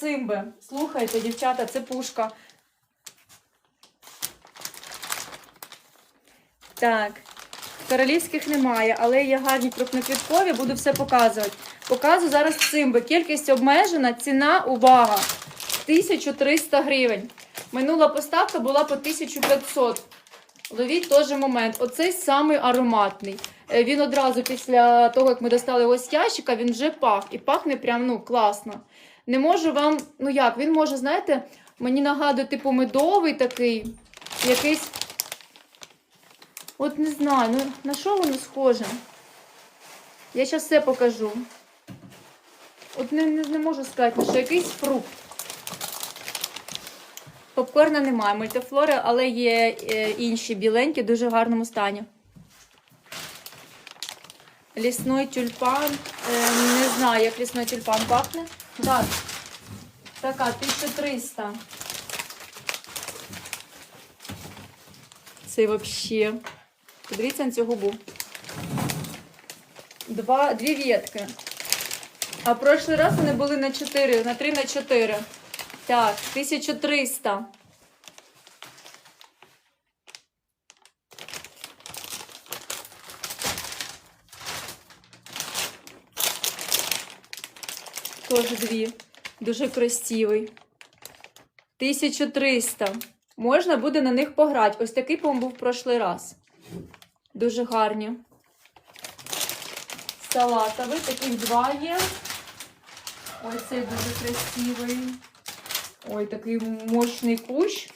цимби. Слухайте, дівчата, це пушка. Так. Королівських немає, але є гарні крупноквіткові, буду все показувати. Показую зараз цимби. Кількість обмежена, ціна, увага, 1300 гривень. Минула поставка була по 1500. Ловіть теж момент. Оцей самий ароматний. Е, Він одразу після того, як ми достали з ящика, він вже пах. І пахне прям ну, класно. Не можу вам, ну як, він може, знаєте, мені нагадує, типу, такий, якийсь. От не знаю, ну на що воно схоже? Я зараз все покажу. От не, не, не можу сказати, що якийсь фрукт. Попкорна немає, мультифлори, але є е, інші біленькі, дуже гарному стані. Лісний тюльпан. Е, не знаю, як лісний тюльпан пахне. Так. Така, 1300. Це взагалі. Подивіться на цю губу. Два, дві ветки. А прошлий раз вони були на 4, на 3 на 4. Так, 1300. Теж дві. Дуже красивий. 1300. Можна буде на них пограти. Ось такий, по-моєму, був в прошлий раз. Дуже гарні. Салатовий, таких два є. Ось цей дуже красивий. Ой, такий мощний кущ.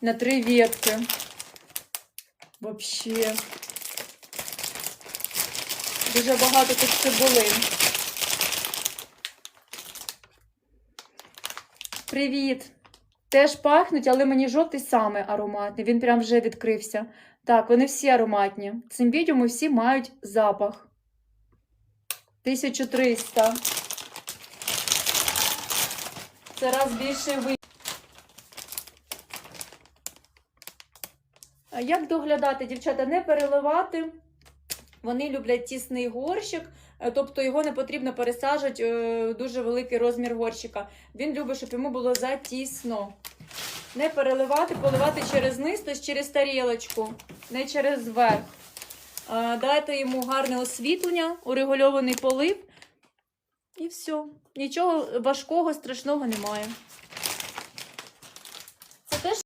На три ветки. Вообще. Дуже багато тут цибулин. Привіт! Теж пахнуть, але мені жовтий саме ароматний. Він прям вже відкрився. Так, вони всі ароматні. Цимбідіуми всі мають запах. 1300. Це раз більше ви. Як доглядати, дівчата, не переливати. Вони люблять тісний горщик, е, тобто його не потрібно пересаджувати е, дуже великий розмір горщика. Він любить, щоб йому було затісно. Не переливати, поливати через низ, тобто через тарілочку, не через верх. Е, Дайте йому гарне освітлення, урегульований полив. І все. Нічого важкого, страшного немає.